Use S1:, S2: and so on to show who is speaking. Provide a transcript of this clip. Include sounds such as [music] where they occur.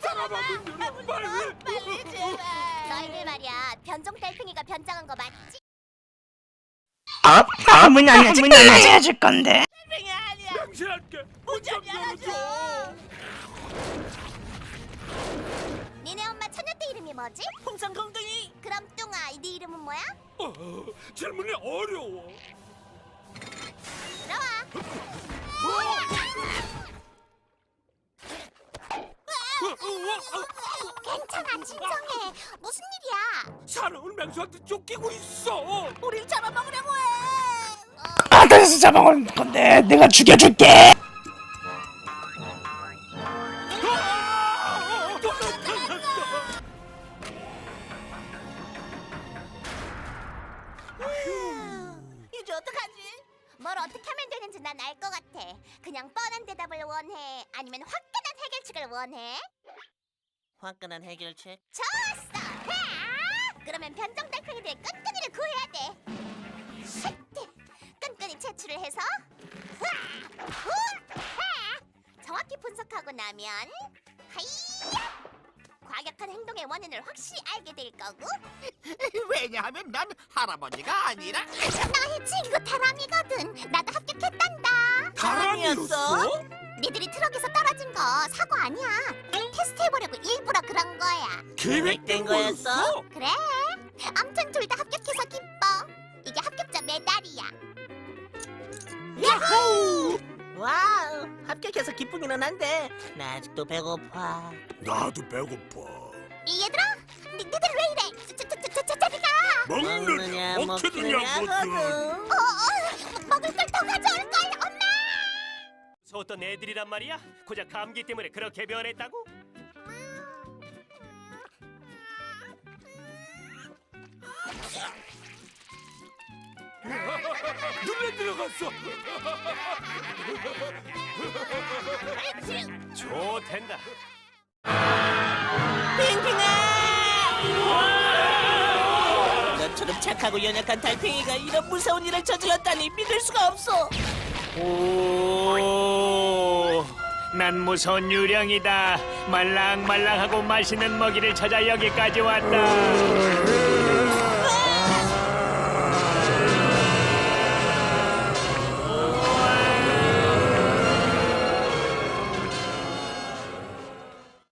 S1: 사람아분들 빨리
S2: 빨리 제발. 너희들 말이야 변종 달팽이가 변장한 거 맞지?
S3: 아, 아, 문안 열지, 문안 열지 해줄 건데.
S2: 달팽이 아니야.
S1: 명실할게 문좀 열어줘
S2: 니네 엄마 처녀때 이름이 뭐지?
S4: 홍성공둥이
S2: 그럼 뚱아 네 이름은 뭐야?
S1: 어, 질문이 어려워
S2: 괜찮아 진정해. 무슨 일이야?
S1: 사람은 맹수한테 쫓기고 있어
S2: 우릴 잡아먹으려고 해.
S3: 아, 다시 잡아먹을 건데 내가 죽여줄게.
S1: 아,
S2: 이제 어떡하지? 뭘 어떻게 하면 되는지 난 알 것 같아. 그냥 뻔한 대답을 원해? 아니면 화끈한 해결책을 원해?
S4: 화끈한 해결책
S2: 좋았어. 하! 그러면 변종 달팽이들의 끈끈이를 구해야 돼. 끈끈이 채취를 해서 하! 후! 하! 정확히 분석하고 나면 하이야! 과격한 행동의 원인을 확실히 알게 될 거고 [laughs]
S5: 왜냐하면 난 할아버지가 아니라
S2: 나의 친구 다람이거든. 나도 합격했단다.
S1: 다람이었어?
S2: 니들이 트럭에서 떨어진 거 사고 아니야. 테스트 해보려고 일부러 그런 거야.
S1: 계획된 거였어?
S2: 그래. 암튼 둘 다 합격해서 기뻐. 이게 합격자 메달이야. 야호!
S4: 와우 합격해서 기쁘기는 한데 나 아직도 배고파
S1: 나도 배고파
S2: 이 얘들아, 니, 니들 왜 이래? 저, 저, 저, 저, 저, 저리 가.
S1: 먹느냐 어떻게 되냐거든
S2: 어, 어, 먹을 걸 더 가져올 걸,
S6: 무서웠던 애들이란 말이야? 고작 감기 때문에 그렇게 변했다고?
S1: 눈에 들어갔어.
S6: 좋댄다.
S4: 너처럼 착하고 연약한 달팽이가 이런 무서운 일을 저질렀다니 믿을 수가 없어.
S6: 오, 난 무서운 유령이다. 말랑말랑하고 맛있는 먹이를 찾아 여기까지 왔다.